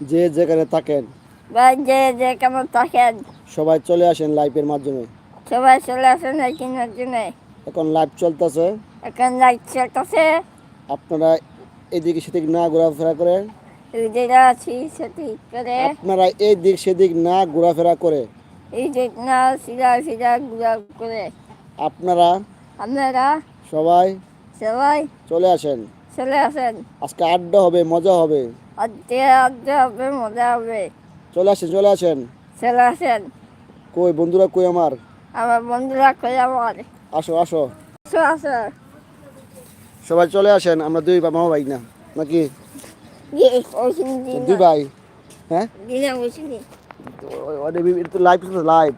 যে যেখানে থাকেন। ভাই যে যে কেমন থাকেন। সবাই চলে আসেন লাইভের মাধ্যমে। সবাই চলে আসেন এই কেনার জন্য এখন লাইভ চলতেছে। এখন লাইট চলতেছে। আপনারা এদিকে সেদিক না ঘোরাফেরা করে। যেটা আছি করে। আপনারা এই দিক সেদিক না ঘোরাফেরা করে। এই যে না সিধা সিধা ঘুরা করে। আপনারা আপনারা সবাই সবাই চলে আসেন। চলে আসেন। আজকে আড্ডা হবে মজা হবে। হবে মজা হবে। চলে আসেন চলে আসেন। চলে আসেন। কই বন্ধুরা কই আমার? আমার বন্ধুরা কই আমার? আসো আসো। আসো আসো। সবাই চলে আসেন আমরা দুই বা মামা ভাই না নাকি? দুই ভাই হ্যাঁ? তো লাইভ লাইভ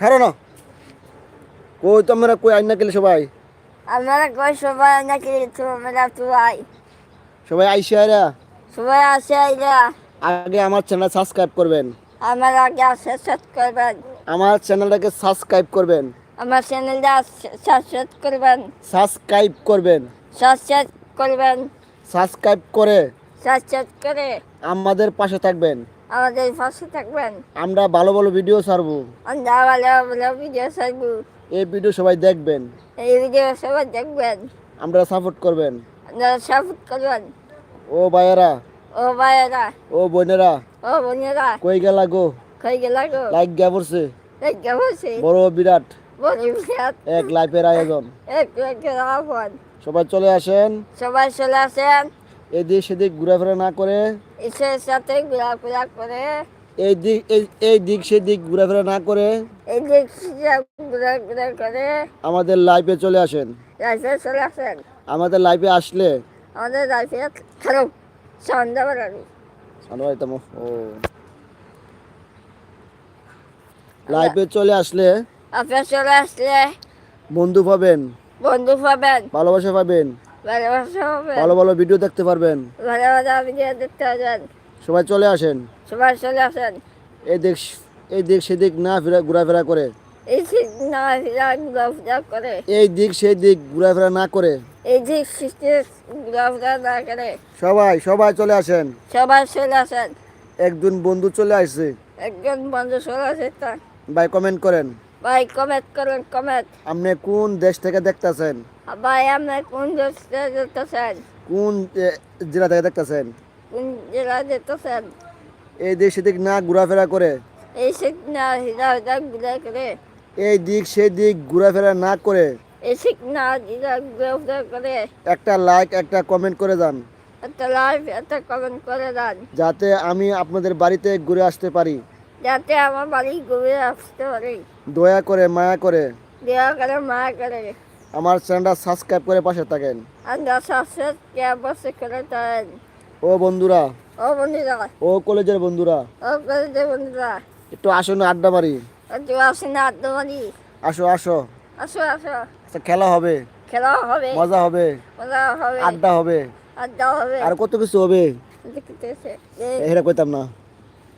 খারো না। কই তোমরা কই আইন না গেলে সবাই? আমরা কই সবাই নাকি তোমরা তুই সবাই আইসিয়ারা সবাই আসে আইলা আগে আমার চ্যানেল সাবস্ক্রাইব করবেন। আমার আগে সাবস্ক্রাইব করবেন আমার চ্যানেলটাকে সাবস্ক্রাইব করবেন। আমার চ্যানেলটা সাবস্ক্রাইব করবেন। সাবস্ক্রাইব করবেন। সাবস্ক্রাইব করবেন। সাবস্ক্রাইব করে সাবস্ক্রাইব করে আমাদের পাশে থাকবেন। আমাদের পাশে থাকবেন। আমরা ভালো ভালো ভিডিও ছাড়বো। আমরা ভালো ভালো ভিডিও ছাড়ব। এই ভিডিও সবাই দেখবেন। এই ভিডিও সবাই দেখবেন। আমরা সাপোর্ট করবেন। আপনারা সাপোর্ট করবেন। ও ভাইয়েরা। ও ভাইয়েরা। ও বোনেরা। ও বোনেরা। কই গেলা গো? কই গেল গো? লাইক গিয়া পড়ছে। লাইক দেখে বসে বড় বিরাট। বলি বিরাট। এক লাইফের আয়োজন। এক এক আপন সবাই চলে আসেন। সবাই চলে আসেন। এদিক সেদিক ঘোরাফেরা না করে। ঈশ্বরের সাথে ঘোরাফেরা করে। এই দিক এই- দিক সেদিক ঘোরাফেরা না করে এই করে আমাদের লাইফে চলে আসেন। লাইফে চলে আসেন। আমাদের লাইফে আসলে আমাদের লাইফে খারাপ ও। লাইফে চলে আসলে আপনার চলে আসলে বন্ধু পাবেন। বন্ধু পাবেন। ভালোবাসা পাবেন। ভালোবাসা হবে ভালো ভালো ভিডিও দেখতে পারবেন। ভালো ভালো ভিডিও দেখতে পাবেন সবাই চলে আসেন। সবাই চলে আসেন। এই দিক এই দিক সেদিক না ফেরা ঘোরাফেরা করে। এই যে না ঘোরাফেরা করে। এই দিক সেই দিক ঘোরাফেরা না করে। এই যে সৃষ্টি ঘোরাফেরা না করে। সবাই সবাই চলে আসেন। সবাই চলে আসেন। একজন বন্ধু চলে আসছে। একজন বন্ধু চলে আসে তা। ভাই কমেন্ট করেন। ভাই কমেন্ট করেন কমেন্ট আপনি কোন দেশ থেকে দেখতেছেন? ভাই আপনার কোন দেশ থেকে যেতেছেন কোন জেলা থেকে দেখতেছেন? জেলা যেতেছেন এই দিক সেদিক না ঘোরাফেরা করে? এই শিখনা হিরা হিরা ঘুরে করে। এই দিক সেই দিক ঘোরাফেরা না করে? এই শিখনা হিরা ঘুরে ঘুরে করে। একটা লাইক একটা কমেন্ট করে যান। একটা লাইভ একটা কমেন্ট করে দেন যাতে আমি আপনাদের বাড়িতে ঘুরে আসতে পারি। যাতে আমার বাড়ি ঘুরে আসতে পারি। দয়া করে মায়া করে। দেওয়া করে মায়া করে। আমার চ্যানেলটা সাবস্ক্রাইব করে পাশে থাকেন। শাসে কে করে দেন ও বন্ধুরা। ও বন্ধুরা। ও কলেজের বন্ধুরা। ও দে বন্ধুরা। একটু আসুন আড্ডা মারি। একটু আসে না আড্ডা মারি। আসো আসো। আসো আসো। আচ্ছা খেলা হবে। খেলা হবে। মজা হবে। মজা হবে। আড্ডা হবে। আড্ডা হবে। আর কত কিছু হবে? এটা কইতাম না।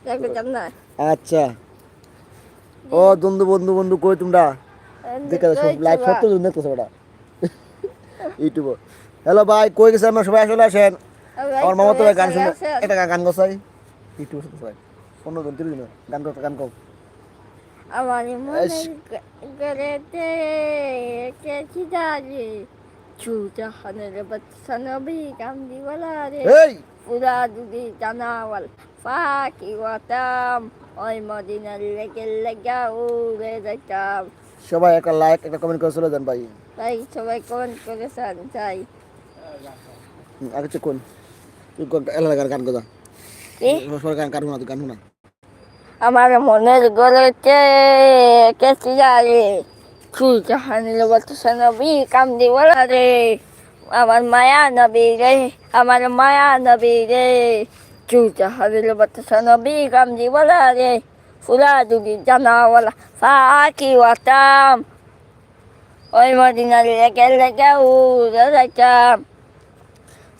দেখতাম না। আচ্ছা। ও বন্ধু বন্ধু বন্ধু কই তোমরা? দেখে লাইভ সত্য দেখতেছো ওটা। ইউটিউব। হ্যালো ভাই কই গেছে আমরা? সবাই আসলে আসেন। আমার মামা তো ভাই গান শুনে এটা গান গোসাই ইউটিউব সবাই পনেরো জন তিরিশ জন গান গো গান গো আমার মনে। গড়েতে কেছি দাঁড়ি। ছুটা হানের বাচ্চা নবী কামদি বলা রে এই পুরা দুদি জানাওয়াল ফাঁকি ওয়াতাম। ওই মদিনার লেগে লেগা উড়ে যাইতাম। সবাই একটা লাইক একটা কমেন্ট করে চলে যান ভাই। তাই সবাই কমেন্ট করেছেন তাই হুম, আগে চেক করুন। তুই গান গান গো যা। কি? সবাই গান গান শোনা গান শোনা। আমার মনের গড়েতে কেছি দাঁড়ি ছুটা হানের বাচ্চা নবী কামদি বলা রে। আমার মায়া নবী রে আমার মায়া নবী রে। ছুটা হানের বাচ্চা নবী কামদি বলা রে। ফুলা দুদি জানাওয়ালা ফাঁকি ওয়াতাম ওই মদিনার লেগে লেগে উড়ে যাইতাম।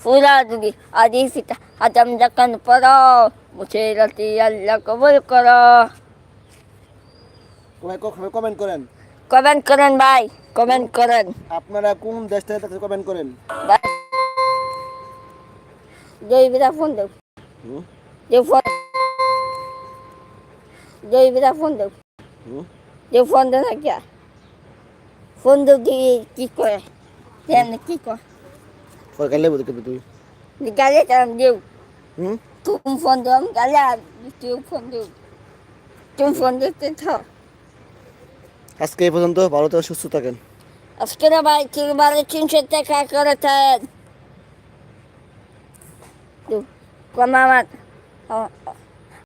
ফুলা দুদি আদি ফিতা আদম যখন পড়ো মুছে রাতি আল্লাহ কবুল করো সবাই কমেন্ট করেন কমেন্ট করেন ভাই কমেন্ট করেন আপনারা কোন দেশ থেকে দেখতে কমেন্ট করেন ভাই দুই বিরা ফোন দেব হুম? যে ফোন দুই বিরা ফোন দেব হুম? যে ফোন দেব না কিয়া ফোন দেব কি কি করে দেন কি করে পরে কালে বুঝতে তুই গালে কাম দেব হুম? তুমি ফোন দেব আমি গালে তুই ফোন দেব তুমি ফোন দিতে থাও। আজকে এই পর্যন্ত ভালো থেকে সুস্থ থাকেন। আজকে না ভাই তিনবারে তিনশো টাকা করে দেন কম আমার